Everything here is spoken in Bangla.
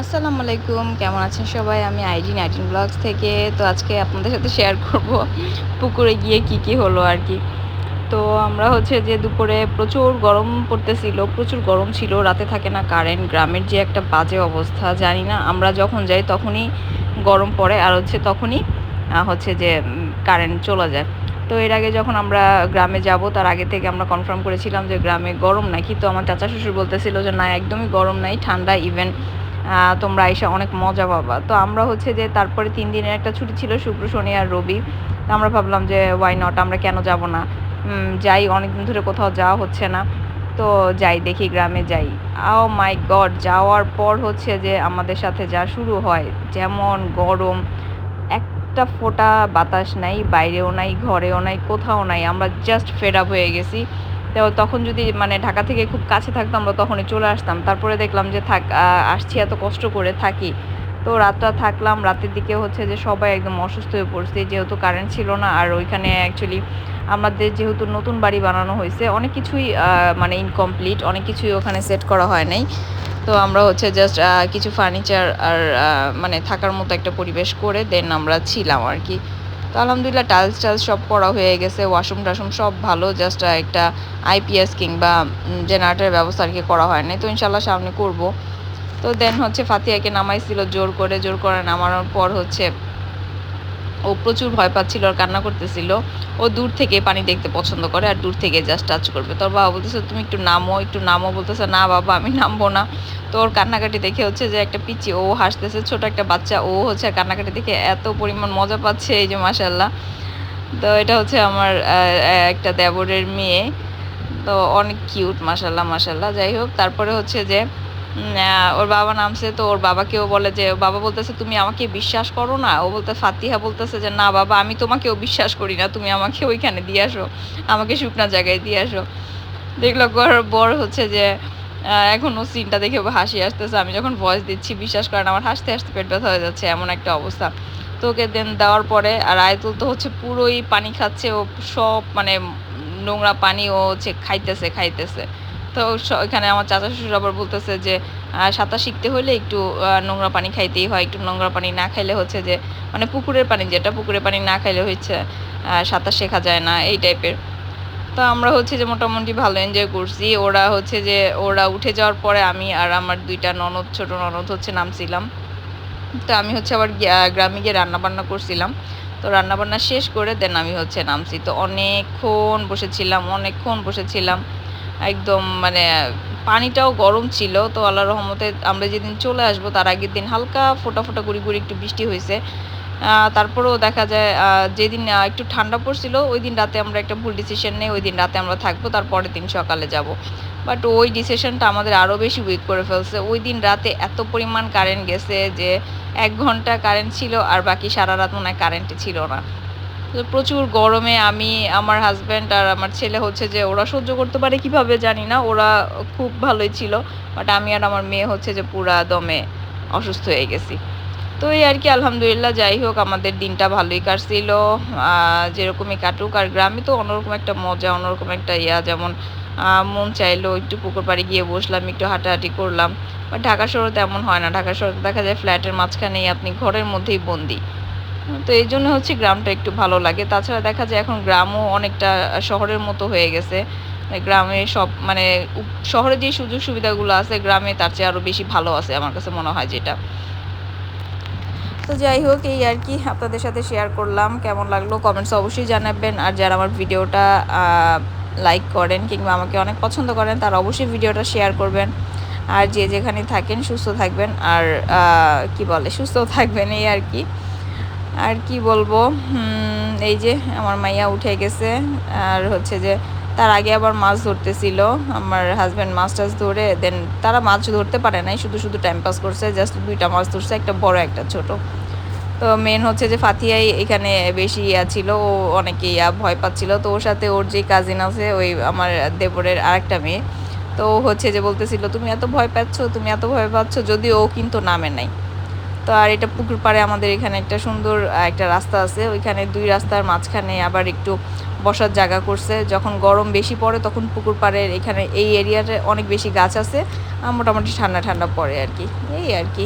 আসসালামু আলাইকুম, কেমন আছেন সবাই? আমি আইডি নাইটিন ব্লগস থেকে। তো আজকে আপনাদের সাথে শেয়ার করব পুকুরে গিয়ে কি কি হলো আর কি। তো আমরা হচ্ছে যে দুপুরে প্রচুর গরম পড়তেছিল, প্রচুর গরম ছিল, রাতে থাকে না কারেন্ট গ্রামের যে একটা বাজে অবস্থা, জানি না। আমরা যখন যাই তখনই গরম পড়ে, আর হচ্ছে তখনই হচ্ছে যে কারেন্ট চলে যায়। তো এর আগে যখন আমরা গ্রামে যাব, তার আগে থেকে আমরা কনফার্ম করেছিলাম যে গ্রামে গরম নাকি? তো আমার চাচা শ্বশুর বলতেছিল যে, না, একদমই গরম নাই, ঠান্ডা ইভেন তোমরা এসে অনেক মজা পাবা। তো আমরা হচ্ছে যে তারপরে তিন দিনের একটা ছুটি ছিল, শুক্র, শনি আর রবি। তো আমরা ভাবলাম যে ওয়াই নট আমরা কেন যাব না? যাই অনেক দিন ধরে কোথাও যাওয়া হচ্ছে না। তো যাই, দেখি গ্রামে যাই। আও মাই গড যাওয়ার পর হচ্ছে যে আমাদের সাথে যা শুরু হয়, যেমন গরম, একটা ফোঁটা বাতাস নাই, বাইরেও নাই, ঘরেও নাই, কোথাও নাই। আমরা জাস্ট ফেড আপ হয়ে গেছি। তো তখন যদি মানে ঢাকা থেকে খুব কাছে থাকতাম, আমরা তখনই চলে আসতাম। তারপরে দেখলাম যে থাক আসছি এত কষ্ট করে, থাকি। তো রাতটা থাকলাম, রাতের দিকে হচ্ছে যে সবাই একদম অসুস্থ হয়ে পড়ছে, যেহেতু কারেন্ট ছিল না। আর ওইখানে অ্যাকচুয়ালি আমাদের যেহেতু নতুন বাড়ি বানানো হয়েছে, অনেক কিছুই মানে ইনকমপ্লিট অনেক কিছুই ওখানে সেট করা হয় নাই। তো আমরা হচ্ছে জাস্ট কিছু ফার্নিচার আর মানে থাকার মতো একটা পরিবেশ করে দেন আমরা ছিলাম আর কি। তো আলহামদুলিল্লাহ টাইলস টাইলস সব করা হয়ে গেছে ওয়াশরুম টাশরুম সব ভালো জাস্ট একটা আইপিএস কিংবা জেনারেটারের ব্যবস্থা আর কি করা হয় নাই। তো ইনশাল্লাহ সামনে করব। তো দেন হচ্ছে ফাতিয়াকে নামাইছিল, জোর করে জোর করে নামানোর পর হচ্ছে ও প্রচুর ভয় পাচ্ছিল আর কান্না করতেছিল। ও দূর থেকে পানি দেখতে পছন্দ করে আর দূর থেকে জাস্ট টাচ করবে। তোর বাবা বলতেছে, তুমি একটু নামো একটু নামো। বলতেছে, না বাবা, আমি নামবো না। তো ওর কান্নাকাটি দেখে হচ্ছে যে একটা পিচি ও হাসতেছে, ছোট একটা বাচ্চা ও হচ্ছে কান্নাকাটি দেখে এত পরিমাণ মজা পাচ্ছে এই যে মাসাল্লাহ তো এটা হচ্ছে আমার একটা দেবরের মেয়ে। তো অনেক কিউট মাসাল্লাহ মাসাল্লাহ যাই হোক, তারপরে হচ্ছে যে ওর বাবা নামছে তো ওর বাবাকেও বলে যে বাবা বলতেছে, তুমি আমাকে বিশ্বাস করো না? ও বলতে, ফাতিহা বলতেছে যে, না বাবা, আমি তোমাকেও বিশ্বাস করি না। তুমি আমাকে ওইখানে দিয়ে আসো। আমাকে শুকনা জায়গায় দিয়ে আসো। দেখল বর হচ্ছে যে এখন ও সিনটা দেখে হাসি আসতেছে। আমি যখন ভয়েস দিচ্ছি, বিশ্বাস করেন, আমার হাসতে হাসতে পেট ব্যথা হয়ে যাচ্ছে, এমন একটা অবস্থা। তো ওকে দেন দেওয়ার পরে, আর আয়তুল তো হচ্ছে পুরোই পানি খাচ্ছে, ও সব মানে নোংরা পানি ও হচ্ছে খাইতেছে খাইতেছে। তো এখানে আমার চাচা শ্বশুর আবার বলতেছে যে সাঁতার শিখতে হলে একটু নোংরা পানি খাইতেই হয়, একটু নোংরা পানি না খাইলে হচ্ছে যে মানে পুকুরের পানি, যেটা পুকুরের পানি না খাইলে হচ্ছে সাঁতার শেখা যায় না, এই টাইপের। তো আমরা হচ্ছে যে মোটামুটি ভালো এনজয় করছি। ওরা হচ্ছে যে, ওরা উঠে যাওয়ার পরে আমি আর আমার দুইটা ননদ, ছোট ননদ হচ্ছে নামছিলাম। তো আমি হচ্ছে আবার গ্রামে গিয়ে রান্নাবান্না করছিলাম। তো রান্নাবান্না শেষ করে দেন আমি হচ্ছে নামছি। তো অনেকক্ষণ বসেছিলাম অনেকক্ষণ বসেছিলাম। একদম মানে পানিটাও গরম ছিল, তো আল্লাহ রহমতে আমরা যেদিন চলে আসব তার আগের দিন হালকা ফোটা ফোটা গুড়ি গুড়ি একটু বৃষ্টি হয়েছে। তারপরেও দেখা যায় যেদিন একটু ঠান্ডা পড়ছিল, ওই দিন রাতে আমরা একটা ভুল ডিসিশন নেই, ওই দিন রাতে আমরা থাকব তারপরের দিন সকালে যাব। বাট ওই ডিসিশনটা আমাদের আরও বেশি উইক করে ফেলছে। ওই দিন রাতে এত পরিমাণ কারেন্ট গেছে যে, এক ঘণ্টা কারেন্ট ছিল আর বাকি সারা রাত মনে হয় কারেন্টই ছিল না। প্রচুর গরমে আমি, আমার হাজব্যান্ড আর আমার ছেলে হচ্ছে যে ওরা সহ্য করতে পারে কীভাবে জানি না, ওরা খুব ভালোই ছিল বাট আমি আর আমার মেয়ে হচ্ছে যে পুরা দমে অসুস্থ হয়ে গেছি। তো এই আর কি, আলহামদুলিল্লাহ, যাই হোক, আমাদের দিনটা ভালোই কাটছিল যেরকমই কাটুক, আর গ্রামে তো অন্যরকম একটা মজা, অন্যরকম একটা ইয়া, যেমন মন চাইলো একটু পুকুর পাড়ে গিয়ে বসলাম, একটু হাঁটাহাঁটি করলাম বাট ঢাকা শহরে তেমন হয় না, ঢাকা শহরে দেখা যায় ফ্ল্যাটের মাঝখানেই আপনি ঘরের মধ্যেই বন্দি। তো এই জন্য হচ্ছে গ্রামটা একটু ভালো লাগে। তাছাড়া দেখা যায় এখন গ্রামও অনেকটা শহরের মতো হয়ে গেছে। গ্রামে সব মানে শহরে যে সুযোগ সুবিধাগুলো আছে, গ্রামে তার চেয়ে আরও বেশি ভালো আছে আমার কাছে মনে হয় যেটা। তো যাই হোক, এই আর কি আপনাদের সাথে শেয়ার করলাম। কেমন লাগল? কমেন্টস অবশ্যই জানাবেন। আর যারা আমার ভিডিওটা লাইক করেন কিংবা আমাকে অনেক পছন্দ করেন, তারা অবশ্যই ভিডিওটা শেয়ার করবেন। আর যে যেখানে থাকেন, সুস্থ থাকবেন। আর কি বলে? সুস্থ থাকবেন, এই আর কি। আর কি বলব? এই যে আমার মাইয়া উঠে গেছে। আর হচ্ছে যে তার আগে আবার মাছ ধরতেছিল। আমার হাজব্যান্ড মাছ টাছ ধরে দেন তারা মাছ ধরতে পারে নাই, শুধু শুধু টাইম পাস করছে। জাস্ট দুইটা মাছ ধরছে, একটা বড়, একটা ছোট। তো মেন হচ্ছে যে ফাতিয়াই এখানে বেশি ইয়া ছিল, ও অনেকে ইয়া ভয় পাচ্ছিল। তো ওর সাথে ওর যে কাজিন আছে, ওই আমার দেবরের আরেকটা মেয়ে। তো হচ্ছে যে বলতেছিল, তুমি এত ভয় পাচ্ছ, তুমি এত ভয় পাচ্ছ যদি ও কিন্তু নামে নাই। তো আর এটা পুকুর পাড়ে আমাদের এখানে একটা সুন্দর একটা রাস্তা আছে। ওইখানে দুই রাস্তার মাঝখানে আবার একটু বসার জায়গা করছে। যখন গরম বেশি পড়ে তখন পুকুর পাড়ের এখানে এই এরিয়াতে অনেক বেশি গাছ আছে। মোটামুটি ঠান্ডা ঠান্ডা পড়ে আর কি। এই আর কি।